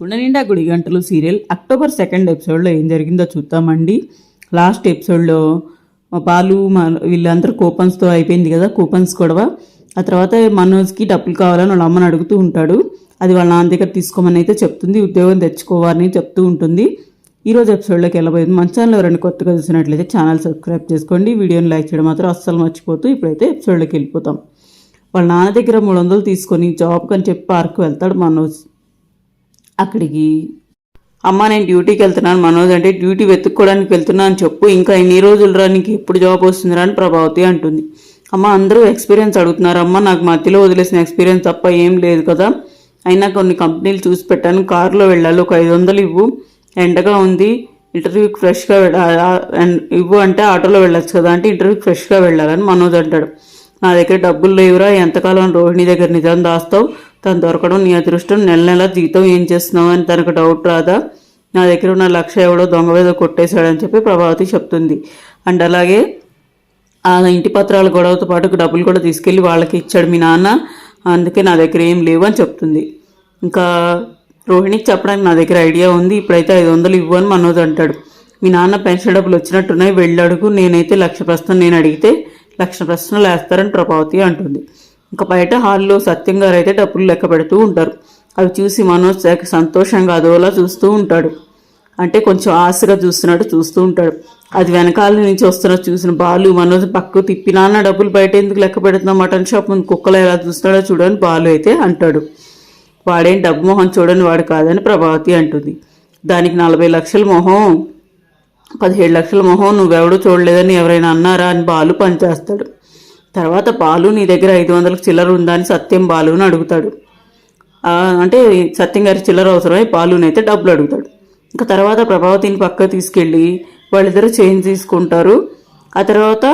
గుండె నిండా గుడి గంటలు సీరియల్ అక్టోబర్ సెకండ్ ఎపిసోడ్లో ఏం జరిగిందో చూద్దామండి. లాస్ట్ ఎపిసోడ్లో బాలు వీళ్ళందరూ కూపన్స్తో అయిపోయింది కదా కూపన్స్ గొడవ. ఆ తర్వాత మనోజ్కి డబ్బులు కావాలని వాళ్ళ అమ్మని అడుగుతూ ఉంటాడు. అది వాళ్ళ నాన్న దగ్గర తీసుకోమని అయితే చెప్తుంది ఉద్యోగం తెచ్చుకోవాలని చెప్తూ ఉంటుంది. ఈ రోజు ఎపిసోడ్లోకి వెళ్ళబోయేది మన ఛానల్ ఎవరైనా కొత్తగా చూసినట్లయితే ఛానల్ సబ్స్క్రైబ్ చేసుకోండి. వీడియోని లైక్ చేయడం మాత్రం అస్సలు మర్చిపోతూ ఇప్పుడైతే ఎపిసోడ్లోకి వెళ్ళిపోతాం. వాళ్ళ నాన్న దగ్గర మూడు వందలు తీసుకొని జాబ్కి అని చెప్పి పార్క్ వెళ్తాడు మనోజ్. అక్కడికి అమ్మ నేను డ్యూటీకి వెళ్తున్నాను మనోజ్ అంటే డ్యూటీ వెతుక్కోవడానికి వెళ్తున్నా అని చెప్పు ఇంకా ఎన్ని రోజులు రా నీకు ఎప్పుడు జాబ్ వస్తుందిరా అని ప్రభావతి అంటుంది. అమ్మ అందరూ ఎక్స్పీరియన్స్ అడుగుతున్నారు అమ్మ నాకు మధ్యలో వదిలేసిన ఎక్స్పీరియన్స్ తప్ప ఏం లేదు కదా అయినా కొన్ని కంపెనీలు చూసి పెట్టాను కారులో వెళ్ళాలి ఒక ఐదు వందలు ఇవ్వు ఎండగా ఉంది ఇంటర్వ్యూకి ఫ్రెష్గా ఇవ్వు అంటే ఆటోలో వెళ్ళొచ్చు కదా అంటే ఇంటర్వ్యూకి ఫ్రెష్గా వెళ్ళాలని మనోజ్ అంటాడు. నా దగ్గర డబ్బులు లేవురా ఎంతకాలం రోహిణి దగ్గర నిజం దాస్తావు తను దొరకడం నీ అదృష్టం నెల నెల జీతం ఏం చేస్తున్నావు అని తనకు డౌట్ రాదా? నా దగ్గర ఉన్న లక్ష ఎవడో దొంగ మీద కొట్టేశాడని చెప్పి ప్రభావతి చెప్తుంది. అండ్ అలాగే ఆ ఇంటి పత్రాల గొడవతో పాటు డబ్బులు కూడా తీసుకెళ్ళి వాళ్ళకి ఇచ్చాడు మీ నాన్న. అందుకే నా దగ్గర ఏం లేవు అని చెప్తుంది. ఇంకా రోహిణికి చెప్పడానికి నా దగ్గర ఐడియా ఉంది. ఇప్పుడైతే ఐదు వందలు ఇవ్వు అని మనోజ్ అంటాడు. మీ నాన్న పెన్షన్ డబ్బులు వచ్చినట్టున్నాయి వెళ్ళి అడుగు. నేనైతే లక్ష ప్రశ్న నేను అడిగితే లక్ష ప్రశ్నలు వేస్తారని ప్రభావతి అంటుంది. ఇంకా బయట హాల్లో సత్యం గారు అయితే డబ్బులు లెక్క పెడుతూ ఉంటారు. అవి చూసి మనోజ్ సంతోషంగా అదోలా చూస్తూ ఉంటాడు. అంటే కొంచెం ఆశగా చూస్తున్నాడు చూస్తూ ఉంటాడు. అది వెనకాల నుంచి వస్తున్న చూసిన బాలు మనోజ్ పక్కకు తిప్పి నాన్న డబ్బులు బయట ఎందుకు లెక్క పెడుతున్నా మటన్ షాప్ ముందు కుక్కలు ఎలా చూస్తున్నాడో చూడని బాలు అయితే అంటాడు. వాడేం డబ్బు మొహం చూడని వాడు కాదని ప్రభావతి అంటుంది. దానికి నలభై లక్షల మొహం పదిహేడు లక్షల మొహం నువ్వెవడూ చూడలేదని ఎవరైనా అన్నారా అని బాలు పనిచేస్తాడు తర్వాత బాలు నీ దగ్గర ఐదు వందలకు చిల్లర ఉందా అని సత్యం బాలుని అడుగుతాడు. అంటే సత్యం గారి చిల్లర అవసరమై బాలుని అయితే డబ్బులు అడుగుతాడు. ఇంకా తర్వాత ప్రభావతిని పక్క తీసుకెళ్ళి వాళ్ళిద్దరూ చేంజ్ తీసుకుంటారు. ఆ తర్వాత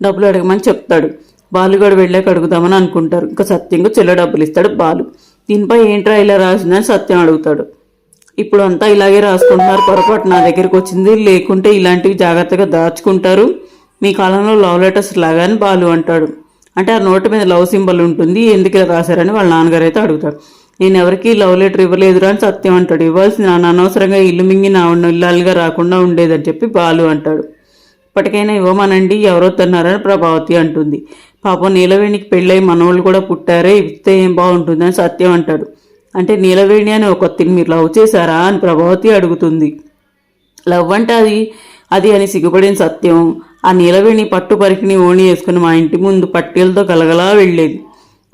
డబ్బులు అడగమని చెప్తాడు. బాలుగాడు వెళ్ళాక అడుగుదామని అనుకుంటారు. ఇంకా సత్యంగా చిల్లర డబ్బులు ఇస్తాడు బాలు. దీనిపై ఏంట్రా ఇలా రాసిందని సత్యం అడుగుతాడు. ఇప్పుడు అంతా ఇలాగే రాసుకుంటున్నారు. పొరపాటు నా దగ్గరికి వచ్చింది. లేకుంటే ఇలాంటివి జాగ్రత్తగా దాచుకుంటారు. మీ కాలంలో లవ్ లెటర్స్ లాగాని బాలు అంటాడు. అంటే ఆ నోటు మీద లవ్ సింబల్ ఉంటుంది ఎందుకు ఇలా రాశారని వాళ్ళ నాన్నగారు అయితే అడుగుతాడు నేను ఎవరికీ లవ్ లెటర్ ఇవ్వలేదురా అని సత్యం అంటాడు. ఇవ్వాల్సింది నాన్న అనవసరంగా ఇల్లు మింగి నా ఇల్లాలుగా రాకుండా ఉండేదని చెప్పి బాలు అంటాడు. ఇప్పటికైనా ఇవ్వమనండి ఎవరో తిన్నారని ప్రభావతి అంటుంది. పాపం నీలవేణికి పెళ్ళై మనవాళ్ళు కూడా పుట్టారే ఇస్తే ఏం బాగుంటుందని సత్యం అంటాడు. అంటే నీలవేణి అని ఒక మీరు లవ్ చేశారా అని ప్రభావతి అడుగుతుంది. లవ్ అంటే అది అది అని సిగ్గుపడిన సత్యం. ఆ నీలవేణి పట్టు పరికిని ఓణి వేసుకుని మా ఇంటి ముందు పట్టీలతో గలగలా వెళ్ళేది.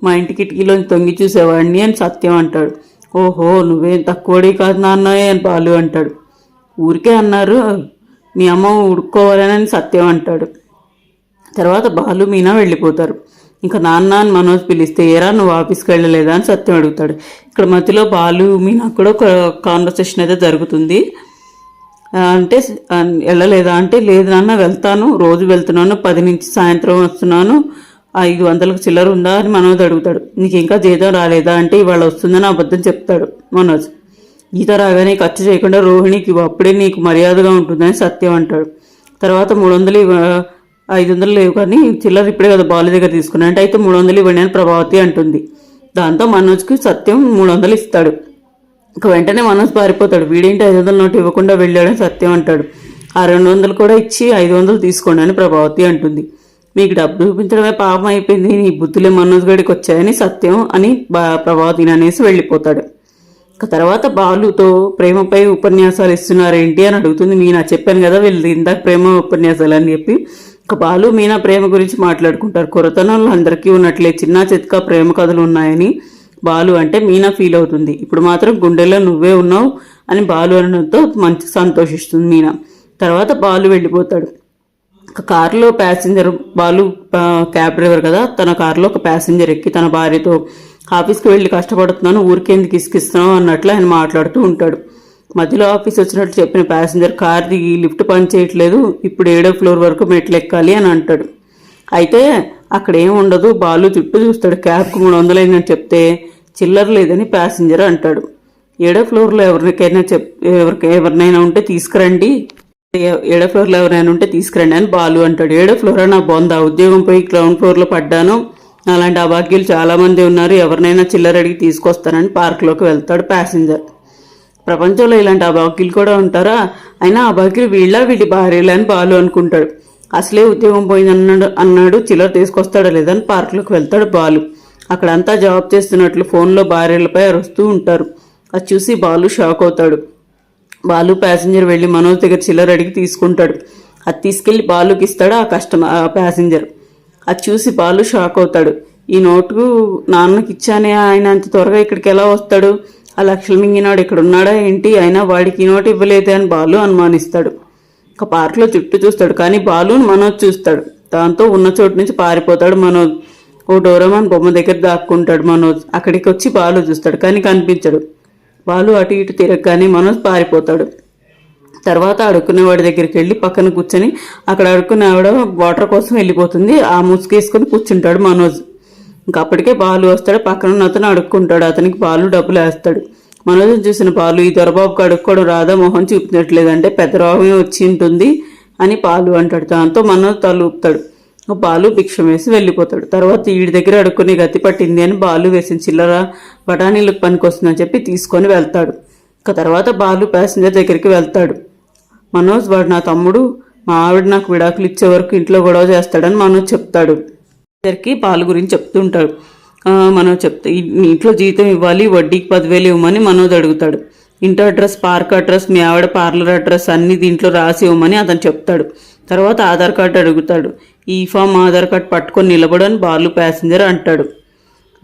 మా ఇంటి కిటికీలోంచి తొంగి చూసేవాడిని అని సత్యం అంటాడు. ఓహో నువ్వేం తక్కువడి కాదు నాన్న అని బాలు అంటాడు. ఊరికే అన్నారు మీ అమ్మ ఉడుక్కోవాలని సత్యం అంటాడు. తర్వాత బాలు మీనా వెళ్ళిపోతారు. ఇంకా నాన్న అని మనోజ్ పిలిస్తే ఏరా నువ్వు ఆఫీస్కి వెళ్ళలేదా? అని సత్యం అడుగుతాడు. ఇక్కడ మధ్యలో బాలు మీనా కూడా ఒక కాన్వర్సేషన్ అయితే జరుగుతుంది. అంటే వెళ్ళలేదా? అంటే లేదు నాన్న వెళ్తాను. రోజు వెళ్తున్నాను. పది నుంచి సాయంత్రం వస్తున్నాను. ఐదు వందలకు చిల్లర ఉందా అని మనోజ్ అడుగుతాడు. నీకు ఇంకా జీతం రాలేదా? అంటే ఇవాళ వస్తుందని అబద్ధం చెప్తాడు మనోజ్. జీతం రాగానే ఖర్చు చేయకుండా రోహిణికి అప్పుడే నీకు మర్యాదగా ఉంటుందని సత్యం అంటాడు. తర్వాత మూడు వందలు ఐదు వందలు లేవు కానీ చిల్లర ఇప్పుడే కదా బాలు దగ్గర తీసుకున్నా అంటే అయితే మూడు వందలు ఇవ్వండి అని ప్రభావతి అంటుంది. దాంతో మనోజ్కి సత్యం మూడు వందలు ఇస్తాడు. ఇక వెంటనే మనోజ్ పారిపోతాడు. వీడేంటి ఐదు వందల నోటు ఇవ్వకుండా వెళ్ళాడని సత్యం అంటాడు. ఆ రెండు వందలు కూడా ఇచ్చి ఐదు వందలు తీసుకోండి అని ప్రభావతి అంటుంది. మీకు డబ్బు చూపించడమే పాపం అయిపోయింది. నీ బుద్ధులే మనోజ్ గడికి వచ్చాయని సత్యం అని బా ప్రభావతిని అనేసి వెళ్ళిపోతాడు. ఇక తర్వాత బాలుతో ప్రేమపై ఉపన్యాసాలు ఇస్తున్నారేంటి అని అడుగుతుంది. మీనా చెప్పాను కదా వీళ్ళు ఇందాక ప్రేమ ఉపన్యాసాలు అని చెప్పి. ఇక బాలు మీనా ప్రేమ గురించి మాట్లాడుకుంటారు. కొరతనంలో అందరికీ ఉన్నట్లే చిన్న చిత్క ప్రేమ కథలు ఉన్నాయని బాలు అంటే మీనా ఫీల్ అవుతుంది. ఇప్పుడు మాత్రం గుండెల్లో నువ్వే ఉన్నావు అని బాలు అనడంతో మంచి సంతోషిస్తుంది మీనా. తర్వాత బాలు వెళ్ళిపోతాడు. ఒక కారులో ప్యాసింజర్ బాలు క్యాబ్ డ్రైవర్ కదా తన కారులో ఒక ప్యాసింజర్ ఎక్కి తన భార్యతో ఆఫీస్కి వెళ్ళి కష్టపడుతున్నాను ఊరికేందుకు ఇసుకిస్తున్నావు అన్నట్లు ఆయన మాట్లాడుతూ ఉంటాడు. మధ్యలో ఆఫీస్ వచ్చినట్టు చెప్పిన ప్యాసింజర్ కార్ దిగి లిఫ్ట్ పని చేయట్లేదు ఇప్పుడు ఏడో ఫ్లోర్ వరకు మెట్లు ఎక్కాలి అని అంటాడు. అయితే అక్కడ ఏం ఉండదు బాలు చుట్టూ చూస్తాడు. క్యాబ్కి మూడు వందలైందని చెప్తే చిల్లర లేదని ప్యాసింజర్ అంటాడు. ఏడో ఫ్లోర్లో ఎవరికైనా చెప్ ఎవరికి ఎవరినైనా ఉంటే తీసుకురండి. ఏడో ఫ్లోర్లో ఎవరైనా ఉంటే తీసుకురండి అని బాలు అంటాడు. ఏడో ఫ్లోర్? నా బొందా. ఉద్యోగం పోయి గ్రౌండ్ ఫ్లోర్లో పడ్డాను. అలాంటి అభాగ్యులు చాలామంది ఉన్నారు. ఎవరినైనా చిల్లర అడిగి తీసుకొస్తానని పార్క్లోకి వెళ్తాడు ప్యాసింజర్. ప్రపంచంలో ఇలాంటి అభాగ్యులు కూడా ఉంటారా? అయినా అభాగ్యులు వీళ్ళ? వీటి భార్యలే అని బాలు అనుకుంటాడు. అసలే ఉద్యోగం పోయింది అన్నాడు అన్నాడు చిల్లర తీసుకొస్తాడా లేదని పార్కులోకి వెళ్తాడు బాలు. అక్కడంతా జాబ్ చేస్తున్నట్లు ఫోన్లో భార్యలపై అరుస్తూ ఉంటారు. అది చూసి బాలు షాక్ అవుతాడు. బాలు ప్యాసింజర్ వెళ్ళి మనోజ్ దగ్గర చిల్లర అడిగి తీసుకుంటాడు. అది తీసుకెళ్ళి బాలుకి ఇస్తాడు? ఆ కస్టమర్ ఆ ప్యాసింజర్. అది చూసి బాలు షాక్ అవుతాడు. ఈ నోటు నాన్నకి ఇచ్చానే ఆయన అంత త్వరగా ఇక్కడికి ఎలా వస్తాడు? ఆ లక్షలు మింగినాడు ఇక్కడ ఉన్నాడా ఏంటి? అయినా వాడికి ఈ నోటు ఇవ్వలేదే అని బాలు అనుమానిస్తాడు. ఒక పార్క్లో చుట్టూ చూస్తాడు కానీ బాలు మనోజ్ చూస్తాడు. దాంతో ఉన్న చోటు నుంచి పారిపోతాడు మనోజ్. ఓ డోరమాన్ బొమ్మ దగ్గర దాక్కుంటాడు మనోజ్. అక్కడికి వచ్చి బాలు చూస్తాడు. కానీ కనిపించడు. బాలు అటు ఇటు తిరగగానే మనోజ్ పారిపోతాడు. తర్వాత అడుక్కునేవాడి దగ్గరికి వెళ్ళి పక్కన కూర్చొని అక్కడ అడుక్కునే ఆవిడ వాటర్ కోసం వెళ్ళిపోతుంది. ఆ ముసుగేసుకొని కూర్చుంటాడు మనోజ్. ఇంకా అప్పటికే బాలు వస్తాడు. పక్కన ఉన్న అతను అడుక్కుంటాడు. అతనికి బాలు డబ్బులు వేస్తాడు. మనోజ్ని చూసిన బాలు ఈ దొరబాబుకి అడుక్కోవడం రాదా? మొహం చూపించట్లేదంటే పెద్ద రోగమే వచ్చి ఉంటుంది అని పాలు అంటాడు. దాంతో మనోజ్ తలూపుతాడు. బాలు భిక్షం వేసి వెళ్ళిపోతాడు. తర్వాత వీడి దగ్గర అడుక్కునే గతి పట్టింది అని బాలు వేసిన చిల్లర బఠానీలకు పనికొస్తుందని చెప్పి తీసుకొని వెళ్తాడు. ఇక తర్వాత బాలు ప్యాసింజర్ దగ్గరికి వెళ్తాడు. మనోజ్ వాడు నా తమ్ముడు మా ఆవిడ నాకు విడాకులు ఇచ్చే వరకు ఇంట్లో గొడవ చేస్తాడని మనోజ్ చెప్తాడు. ఇద్దరికి బాలు గురించి చెప్తుంటాడు. మనోజ్ చెప్తా మీ ఇంట్లో జీతం ఇవ్వాలి వడ్డీకి పదివేలు ఇవ్వమని మనోజ్ అడుగుతాడు. ఇంటి అడ్రస్ పార్క్ అడ్రస్ మీ ఆవిడ పార్లర్ అడ్రస్ అన్ని దీంట్లో రాసి ఇవ్వమని అతను చెప్తాడు. తర్వాత ఆధార్ కార్డు అడుగుతాడు. ఈ ఫామ్ ఆధార్ కార్డు పట్టుకొని నిలబడని బాలు ప్యాసింజర్ అంటాడు.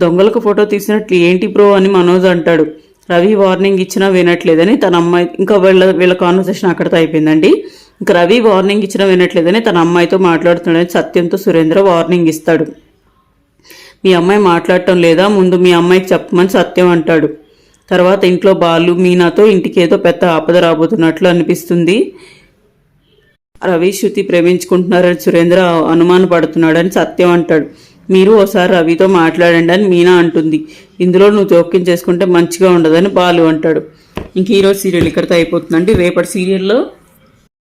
దొంగలకు ఫోటో తీసినట్లు ఏంటి బ్రో అని మనోజ్ అంటాడు. రవి వార్నింగ్ ఇచ్చినా వినట్లేదని తన అమ్మాయి ఇంకా వీళ్ళ వీళ్ళ కాన్వర్సేషన్ అక్కడితో అయిపోయిందండి. ఇంకా రవి వార్నింగ్ ఇచ్చినా వినట్లేదని తన అమ్మాయితో మాట్లాడుతున్నాడని సత్యంతో సురేంద్ర వార్నింగ్ ఇస్తాడు. మీ అమ్మాయి మాట్లాడటం లేదా? ముందు మీ అమ్మాయికి చెప్పమని సత్యం అంటాడు. తర్వాత ఇంట్లో బాలు మీనాతో ఇంటికి ఏదో పెద్ద ఆపద రాబోతున్నట్లు అనిపిస్తుంది. రవి శృతి ప్రేమించుకుంటున్నారని సురేంద్ర అనుమానపడుతున్నాడని సత్యం అంటాడు. మీరు ఒకసారి రవితో మాట్లాడండి అని మీనా అంటుంది. ఇందులో నువ్వు జోక్యం చేసుకుంటే మంచిగా ఉండదని బాలు అంటాడు. ఇంక ఈరోజు సీరియల్ ఇక్కడితో అయిపోతుందండి. రేపటి సీరియల్లో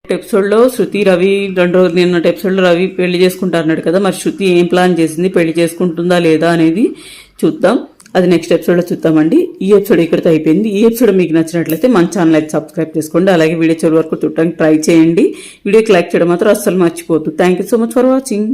ఎపిసోడ్లో శృతి రవి రెండు రోజులు నిన్నటి ఎపిసోడ్లో రవి పెళ్ళి చేసుకుంటారన్నాడు కదా మరి శృతి ఏం ప్లాన్ చేసింది? పెళ్ళి చేసుకుంటుందా లేదా అనేది చూద్దాం. అది నెక్స్ట్ ఎపిసోడ్లో చూద్దామండి. ఈ ఎపిసోడ్ ఇక్కడితో అయిపోయింది. ఈ ఎపిసోడ్ మీకు నచ్చినట్లయితే మన ఛానల్ అయితే సబ్స్క్రైబ్ చేసుకోండి. అలాగే వీడియో చివరి వరకు చూడడానికి ట్రై చేయండి. వీడియోకి లైక్ చేయడం మాత్రం అస్సలు మర్చిపోతుంది thank you so much for watching